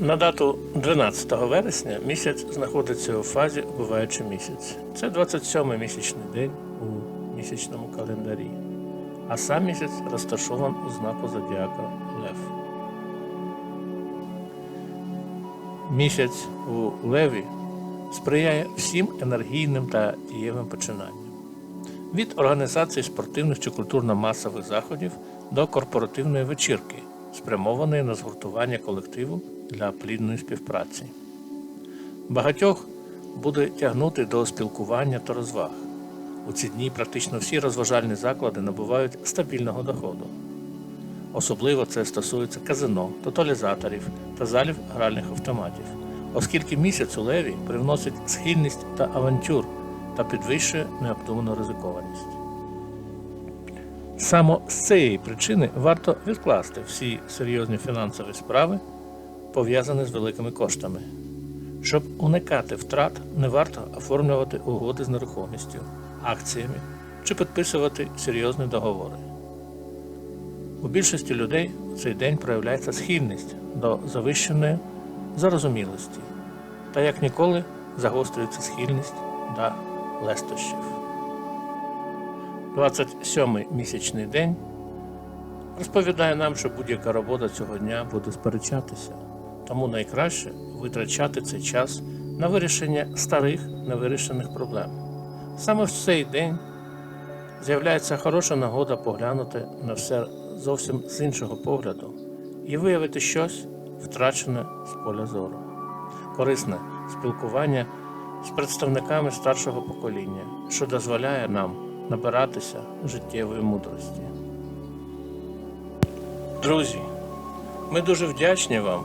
На дату 12 вересня місяць знаходиться у фазі убиваючи місяць. Це 27-й місячний день у місячному календарі. А сам місяць розташований у знаку зодіака Лев. Місяць у Леві сприяє всім енергійним та дієвим починанням. Від організації спортивних чи культурно-масових заходів до корпоративної вечірки, спрямованої на згуртування колективу для плідної співпраці. Багатьох буде тягнути до спілкування та розваг. У ці дні практично всі розважальні заклади набувають стабільного доходу. Особливо це стосується казино, тоталізаторів та залів гральних автоматів, оскільки місяць у леві привносить схильність та авантюр та підвищує необдуману ризикованість. Саме з цієї причини варто відкласти всі серйозні фінансові справи, пов'язані з великими коштами. Щоб уникати втрат, не варто оформлювати угоди з нерухомістю, акціями чи підписувати серйозні договори. У більшості людей в цей день проявляється схильність до завищеної зарозумілості, та як ніколи загострюється схильність до лестощів. 27-й місячний день розповідає нам, що будь-яка робота цього дня буде сперечатися, тому найкраще витрачати цей час на вирішення старих невирішених проблем. Саме в цей день з'являється хороша нагода поглянути на все зовсім з іншого погляду і виявити щось втрачене з поля зору. Корисне спілкування з представниками старшого покоління, що дозволяє нам набиратися життєвої мудрості. Друзі, ми дуже вдячні вам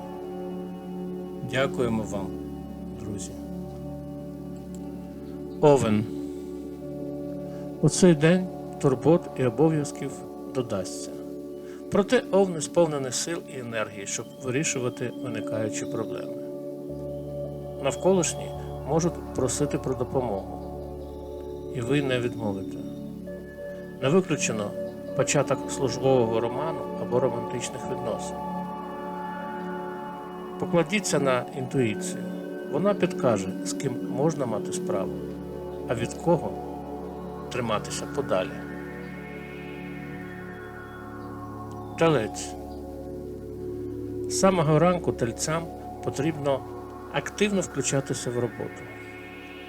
Дякуємо вам, друзі. Овен. У цей день турбот і обов'язків додасться. Проте овни сповнені сил і енергії, щоб вирішувати виникаючі проблеми. Навколишні можуть просити про допомогу, і ви не відмовите. Не виключено початок службового роману або романтичних відносин. Покладіться на інтуїцію. Вона підкаже, з ким можна мати справу, а від кого триматися подалі. Телець. З самого ранку тельцям потрібно активно включатися в роботу.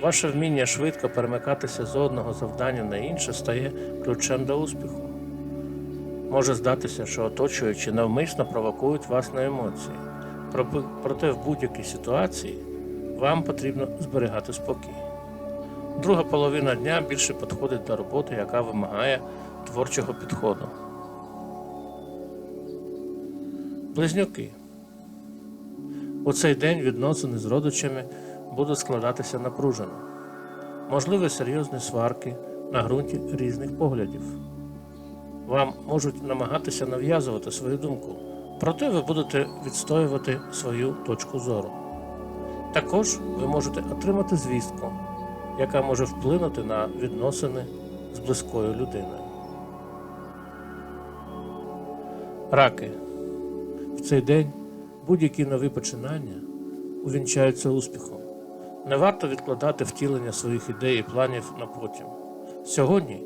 Ваше вміння швидко перемикатися з одного завдання на інше стає ключем до успіху. Може здатися, що оточуючі навмисно провокують вас на емоції. Проте в будь-якій ситуації вам потрібно зберігати спокій. Друга половина дня більше підходить до роботи, яка вимагає творчого підходу. Близнюки. У цей день відносини з родичами будуть складатися напружено. Можливі серйозні сварки на ґрунті різних поглядів. Вам можуть намагатися нав'язувати свою думку, проте ви будете відстоювати свою точку зору. Також ви можете отримати звістку, яка може вплинути на відносини з близькою людиною. Раки. В цей день будь-які нові починання увінчаються успіхом. Не варто відкладати втілення своїх ідей і планів на потім. Сьогодні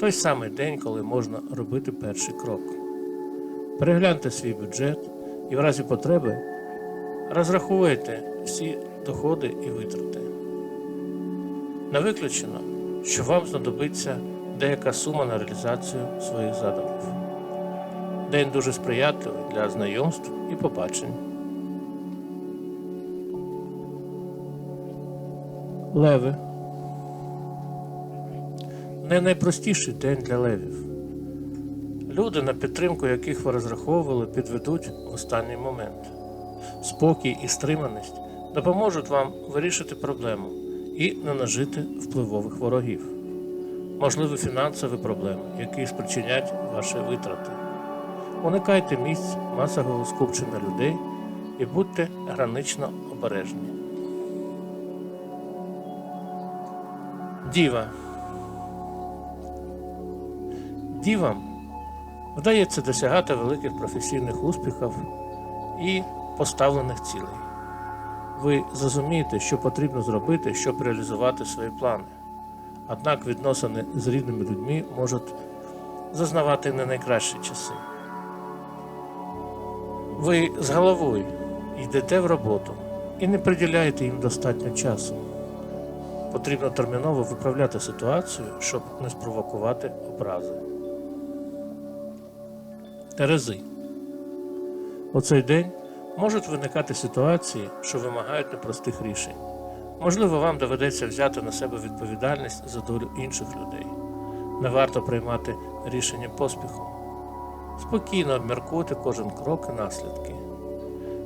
той самий день, коли можна робити перший крок. Перегляньте свій бюджет і в разі потреби Розраховуйте всі доходи і витрати. Не виключено, що вам знадобиться деяка сума на реалізацію своїх задумів. День дуже сприятливий для знайомств і побачень. Леви. Не найпростіший день для левів. Люди, на підтримку яких ви розраховували, підведуть в останній момент. Спокій і стриманість допоможуть вам вирішити проблему і не нажити впливових ворогів. Можливі фінансові проблеми, які спричинять ваші витрати. Уникайте місць масового скупчення людей і будьте гранично обережні. Діва. Дівам вдається досягати великих професійних успіхів і поставлених цілей. Ви зрозумієте, що потрібно зробити, щоб реалізувати свої плани. Однак відносини з рідними людьми можуть зазнавати не найкращі часи. Ви з головою йдете в роботу і не приділяєте їм достатньо часу. Потрібно терміново виправляти ситуацію, щоб не спровокувати образи. Терези. У цей день можуть виникати ситуації, що вимагають непростих рішень. Можливо, вам доведеться взяти на себе відповідальність за долю інших людей. Не варто приймати рішення поспіхом. Спокійно обміркуйте кожен крок і наслідки.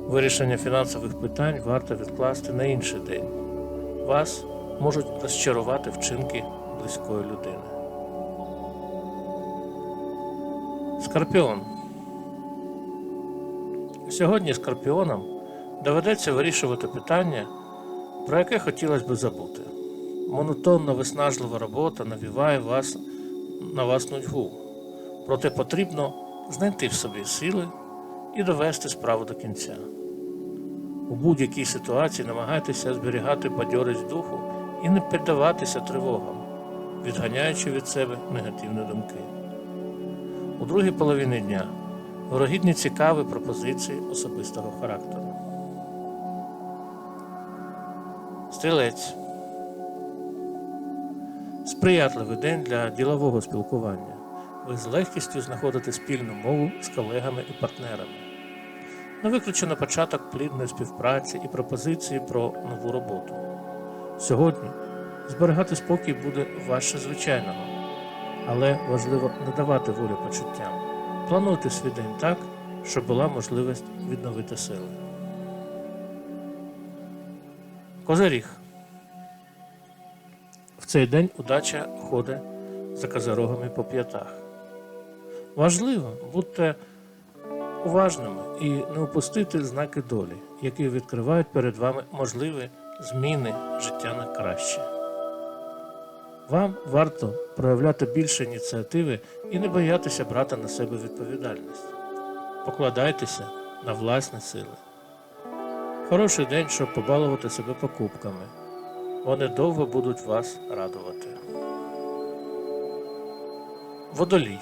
Вирішення фінансових питань варто відкласти на інший день. Вас можуть розчарувати вчинки близької людини. Скорпіон. Сьогодні скорпіонам доведеться вирішувати питання, про яке хотілося б забути. Монотонна виснажлива робота навіває вас на вас нудьгу, проте потрібно знайти в собі сили і довести справу до кінця. У будь-якій ситуації намагайтеся зберігати бадьорість духу і не піддаватися тривогам, відганяючи від себе негативні думки. У другій половині дня вирогідні цікаві пропозиції особистого характеру. Стрілець. Сприятливий день для ділового спілкування. Ви з легкістю знаходите спільну мову з колегами і партнерами. Не виключено початок плідної співпраці і пропозиції про нову роботу. Сьогодні зберігати спокій буде важче звичайного, але важливо не давати волю почуттям. Плануйте свій день так, щоб була можливість відновити сили. Козиріг. В цей день удача ходить за козирогами по п'ятах. Важливо бути уважними і не упустити знаки долі, які відкривають перед вами можливі зміни життя на краще. Вам варто проявляти більше ініціативи і не боятися брати на себе відповідальність. Покладайтеся на власні сили. Хороший день, щоб побалувати себе покупками. Вони довго будуть вас радувати. Водолій.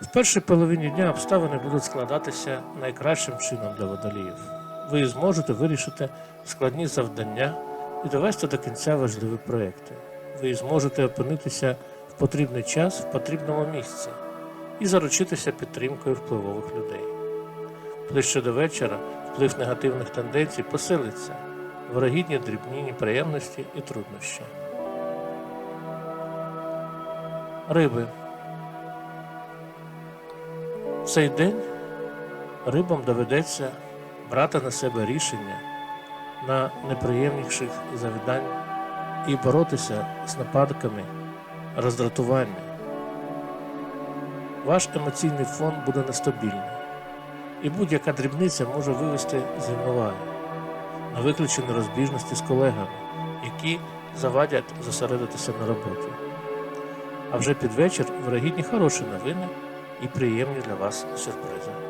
В першій половині дня обставини будуть складатися найкращим чином для водоліїв. Ви зможете вирішити складні завдання і довести до кінця важливі проекти. Ви зможете опинитися в потрібний час в потрібному місці і заручитися підтримкою впливових людей. Ближче до вечора вплив негативних тенденцій посилиться, вирогідні дрібні неприємності і труднощі. Риби. В цей день рибам доведеться брати на себе рішення на неприємніших завдань і боротися з нападками роздратування. Ваш емоційний фон буде нестабільний, і будь-яка дрібниця може вивести з на виключені розбіжності з колегами, які завадять зосередитися на роботі. А вже під вечір вирогідні хороші новини і приємні для вас сюрпризи.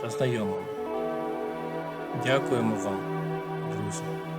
та знайомим. Дякуємо вам, друзі.